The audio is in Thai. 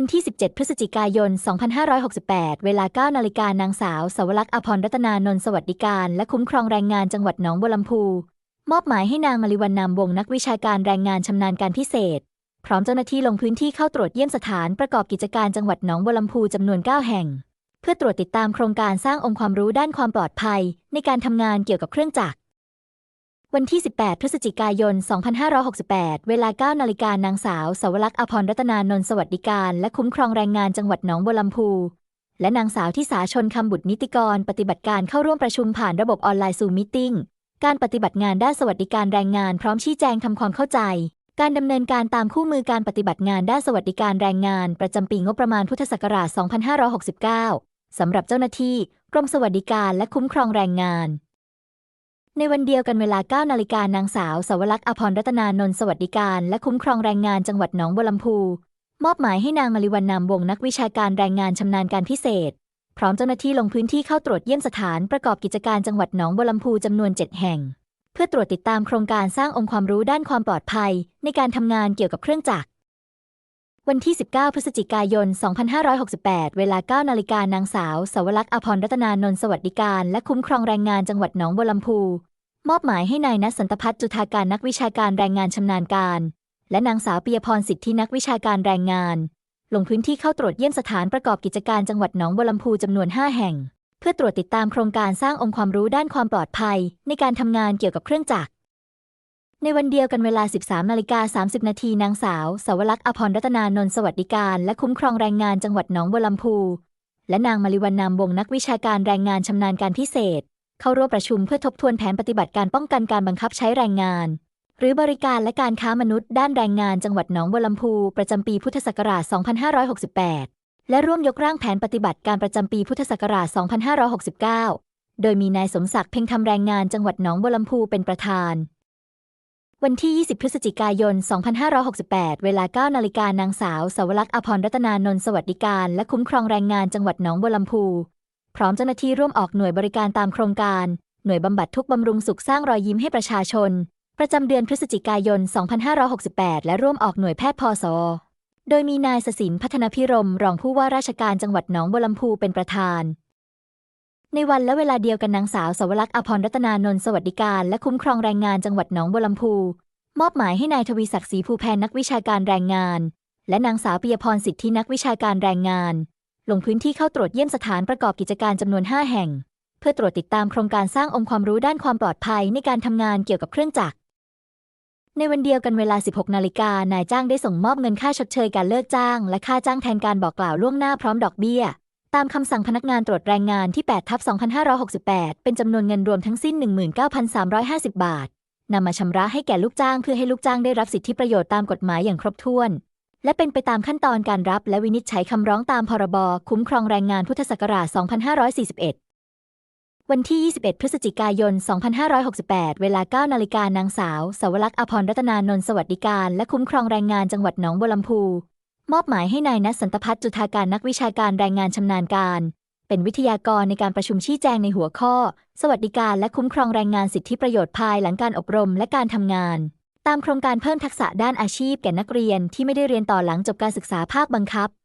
วันที่ 17 พฤศจิกายน 2568 เวลา 9 นาฬิกานางสาว สวรักษ์อภรรัตนานนท์สวัสดิการ และคุ้มครองแรงงานจังหวัดหนองบัวลำพู มอบหมายให้นางมาริวันนามวงนักวิชาการแรงงานชำนาญการพิเศษ พร้อมเจ้าหน้าที่ลงพื้นที่เข้าตรวจเยี่ยมสถานประกอบกิจการจังหวัดหนองบัวลำพูจำนวน 9 แห่ง เพื่อตรวจติดตามโครงการสร้างองค์ความรู้ด้านความปลอดภัย ในการทำงานเกี่ยวกับเครื่องจักร วันที่ 18 พฤศจิกายน 2568 เวลา 9 นาฬิกานางสาวสาวรักษ์อภรรัตนานนท์สวัสดิการ และคุ้มครองแรงงานจังหวัดหนองบัวลำพู และนางสาวที่สาชนคำบุตรนิติกร ปฏิบัติการเข้าร่วมประชุมผ่านระบบออนไลน์ซูมิติ้งการปฏิบัติงานด้านสวัสดิการแรงงานพร้อมชี้แจงทำความเข้าใจ การดำเนินการตามคู่มือการปฏิบัติงานด้านสวัสดิการแรงงาน ประจำปีงบประมาณพุทธศักราช 2569 สำหรับเจ้าหน้าที่กรมสวัสดิการและคุ้มครองแรงงาน ในวันเดียวกันเวลา 9 นาฬิกานางสาวสวรักษ์อภรรัตนานนท์สวัสดิการ และคุ้มครองแรงงานจังหวัดหนองบัวลำพู มอบหมายให้นางมาริวันนามวงนักวิชาการแรงงานชำนาญการพิเศษ พร้อมเจ้าหน้าที่ลงพื้นที่เข้าตรวจเยี่ยมสถานประกอบกิจการจังหวัดหนองบัวลำพูจำนวน 7 แห่ง เพื่อตรวจติดตามโครงการสร้างองค์ความรู้ด้านความปลอดภัย ในการทำงานเกี่ยวกับเครื่องจักรวันที่ 19 พฤศจิกายน 2568 เวลา 9 นาฬิกานางสาวสวรักษ์อภรรัตนานนท์สวัสดิการ และคุ้มครองแรงงานจังหวัดหนองบัวลำพู มอบหมายให้นายนัสันตพัฒน์จุธาการนักวิชาการแรงงานชำนาญการ และนางสาวปิยพรสิทธินักวิชาการแรงงาน ลงพื้นที่เข้าตรวจเยี่ยมสถานประกอบกิจการจังหวัดหนองบัวลำพูจำนวน 5 แห่ง เพื่อตรวจติดตามโครงการสร้างองค์ความรู้ด้านความปลอดภัย ในการทำงานเกี่ยวกับเครื่องจักร ในวันเดียวกันเวลา 13นาฬิกา30นาทีนางสาวสาวรักษ์อภรรัตนานนท์สวัสดิการ และคุ้มครองแรงงานจังหวัดหนองบัวลำพูและนางมาริวันนามวงนักวิชาการแรงงานชำนาญการพิเศษ เข้าร่วมประชุมเพื่อทบทวนแผนปฏิบัติการป้องกันการบังคับใช้แรงงาน หรือบริการและการค้ามนุษย์ด้านแรงงานจังหวัดหนองบัวลำพูประจำปีพุทธศักราช 2568 และร่วมยกร่างแผนปฏิบัติการประจำปีพุทธศักราช 2569 โดยมีนายสมศักดิ์เพ่งทำแรงงานจังหวัดหนองบัวลำพูเป็นประธาน วันที่ 20 พฤศจิกายน 2568 เวลา 9 นาฬิกานางสาวสวรักษ์อภรรัตนานนท์สวัสดิการ และคุ้มครองแรงงานจังหวัดหนองบัวลำพู พร้อมเจ้าหน้าที่ร่วมออกหน่วยบริการตามโครงการ หน่วยบำบัดทุกบำรุงสุขสร้างรอยยิ้มให้ประชาชน ประจำเดือนพฤศจิกายน 2568 และร่วมออกหน่วยแพทย์พศโดยมีนายสศินพัฒนพิรม รองผู้ว่าราชการจังหวัดหนองบัวลำพูเป็นประธาน ในวันและเวลาเดียวกันนางสาวสวรักษ์อภรรัตนานนท์สวัสดิการ และคุ้มครองแรงงานจังหวัดหนองบัวลำพู มอบหมายให้นายทวีศักดิ์ศรีภูแพนนักวิชาการแรงงาน และนางสาวปิยพรสิทธินักวิชาการแรงงาน ลงพื้นที่เข้าตรวจเยี่ยมสถานประกอบกิจการจำนวน 5 แห่ง เพื่อตรวจติดตามโครงการสร้างองค์ความรู้ด้านความปลอดภัยในการทำงานเกี่ยวกับเครื่องจักร ในวันเดียวกันเวลา 16 นาฬิกานายจ้างได้ส่งมอบเงินค่าชดเชยการเลิกจ้าง และค่าจ้างแทนการบอกกล่าวล่วงหน้าพร้อมดอกเบี้ย ตามคำสั่งพนักงานตรวจแรงงานที่8ทับ2568 เป็นจำนวนเงินรวมทั้งสิ้น 19,350 บาทนำมาชำระให้แก่ลูกจ้างเพื่อให้ลูกจ้างได้รับสิทธิประโยชน์ตามกฎหมายอย่างครบถ้วน และเป็นไปตามขั้นตอนการรับและวินิจฉัยคำร้องตามพรบคุ้มครองแรงงานพุทธศักราช 2541 วันที่ 21 พฤศจิกายน 2568 เวลา 9 นาฬิกานางสาว สวรักษ์อภรรัตนานนท์สวัสดิการ และคุ้มครองแรงงานจังหวัดหนองบัวลำพู มอบหมายให้นายนัสันตพัฒน์จุธาการนักวิชาการแรงงานชำนาญการ เป็นวิทยากรในการประชุมชี้แจงในหัวข้อ สวัสดิการและคุ้มครองแรงงานสิทธิประโยชน์ภายหลังการอบรมและการทำงาน ตามโครงการเพิ่มทักษะด้านอาชีพแก่นักเรียนที่ไม่ได้เรียนต่อหลังจบการศึกษาภาคบังคับ